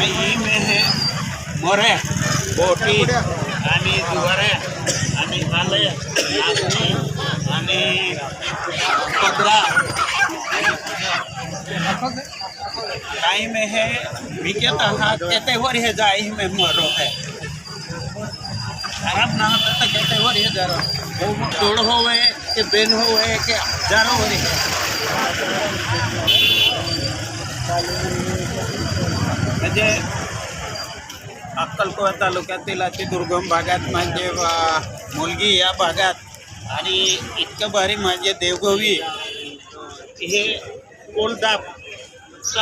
आई में है, मोरे बोटी आणि जुवारे आणि माले नाचणी आणि पदरा काही में है, विकेत हा केतेवर हे जाई में मरो है। खराब ना होता तो केतेवर हे जरो। वो तोड़ होवे, के बेन होवे, के हज़ारों वर हे म्हणजे अक्कलकोवा तालुक्यातील अति दुर्गम भागात म्हणजे मुलगी या भागात आणि इतकं भारी म्हणजे देवगवी हे कोलदाप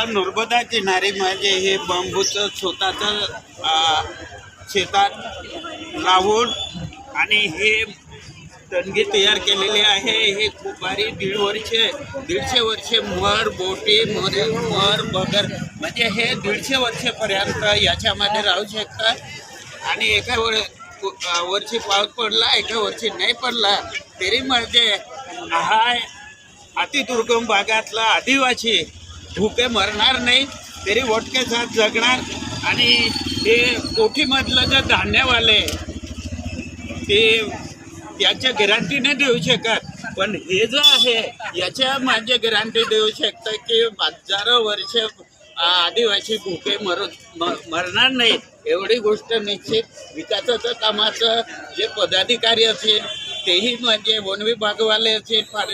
नर्मदा किनारी म्हणजे हे बांबूचं स्वतःचं शेतात लावून आणि हे टणगी तयार केलेली आहे. हे खूप भारी दीड वर्षे दीडशे वर्षे मर बोटी मरे मर बगर. म्हणजे हे दीडशे वर्षेपर्यंत याच्यामध्ये राहू शकतात. आणि एका वर वर्षी पाऊस पडला एका वर्षी नाही पडला तरी म्हणजे हा अतिदुर्गम भागातला आदिवासी भुके मरणार नाही तरी वटके साथ जगणार. आणि ते कोठीमधलं जे धान्यवाले ते याच्या गॅरंटी नाही देऊ शकत. पण हे जो आहे याच्या माझे गॅरंटी देऊ शकतं की हजारो वर्ष आदिवासी भुके मरू म- मरणार नाहीत. एवढी गोष्ट निश्चित विकासाचं कामाचं जे पदाधिकारी असेल तेही म्हणजे वन विभागवाले असेल फार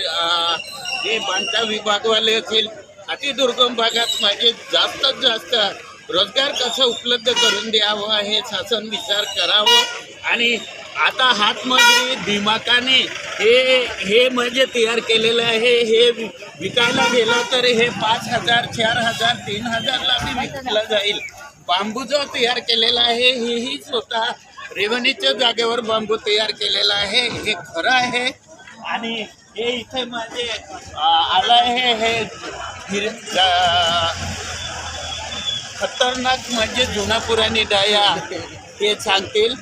हे बांधकाम विभागवाले असतील अतिदुर्गम भागात म्हणजे जास्तीत जास्त रोजगार कसं उपलब्ध करून द्यावं हे शासन विचार करावं आणि आता हातमजुरी दिमाकाने हे हे म्हणजे तयार केलेलं आहे हे विकायला गेलं तर हे पाच हजार चार हजार तीन हजारला बी विकलं जाईल. बांबू जो तयार केलेला आहे हेही स्वतः रेवणीच्या जागेवर बांबू तयार केलेला आहे. हे खरं आहे. आणि हे इथे म्हणजे आलं आहे हे हिर खतरनाक म्हणजे जुना पुराणी डाया हे सांगतील.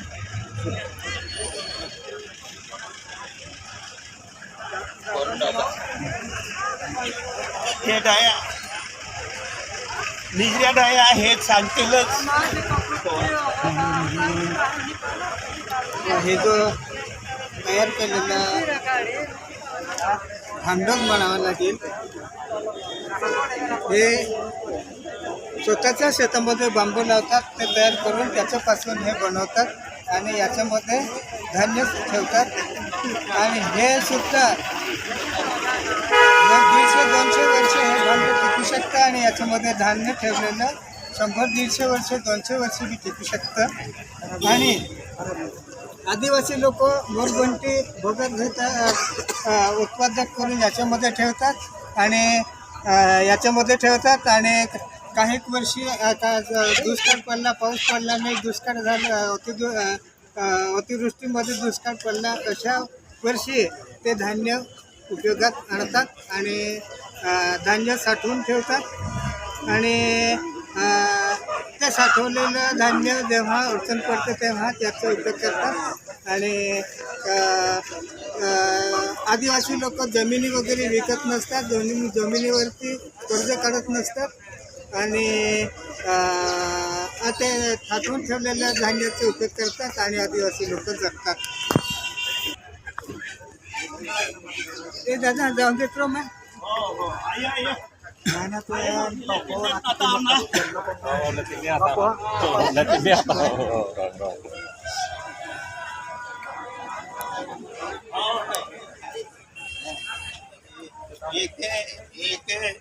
हे डाया. निजऱ्या डाया हे सांगतीलच. हे जो तयार केलेला भांडक बनावं लागेल हे स्वतःच्या शेतामध्ये बांबू लावतात ते तयार करून त्याच्यापासून हे बनवतात आणि याच्यामध्ये धान्य ठेवतात. आणि हे सुद्धा हे दीडशे दोनशे वर्ष हे धान्य टिकू शकतं आणि याच्यामध्ये धान्य ठेवलेलं शंभर दीडशे वर्ष दोनशे वर्ष बी टिकू शकतं. आणि आदिवासी लोक मोरगुंटी भोगत घेतात उत्पादक करून याच्यामध्ये ठेवतात आणि याच्यामध्ये ठेवतात आणि काही वर्षी आता का दुष्काळ पडला पाऊस पडला नाही दुष्काळ झाला अति अतिवृष्टीमध्ये दुष्काळ पडला अशा वर्षी ते धान्य उपयोगात आणतात आणि धान्य साठवून ठेवतात. आणि ते साठवलेलं धान्य जेव्हा अडचण पडतं तेव्हा त्याचा उपयोग करतात. आणि आदिवासी लोक जमिनी वगैरे विकत नसतात जमिनी जमिनीवरती कर्ज काढत नसतात. आणि ते साठवून ठेवलेल्या धान्याचा उपयोग करतात आणि आदिवासी लोक जगतात. ते दादा जाऊन देतो मग नाही ना तो है एक है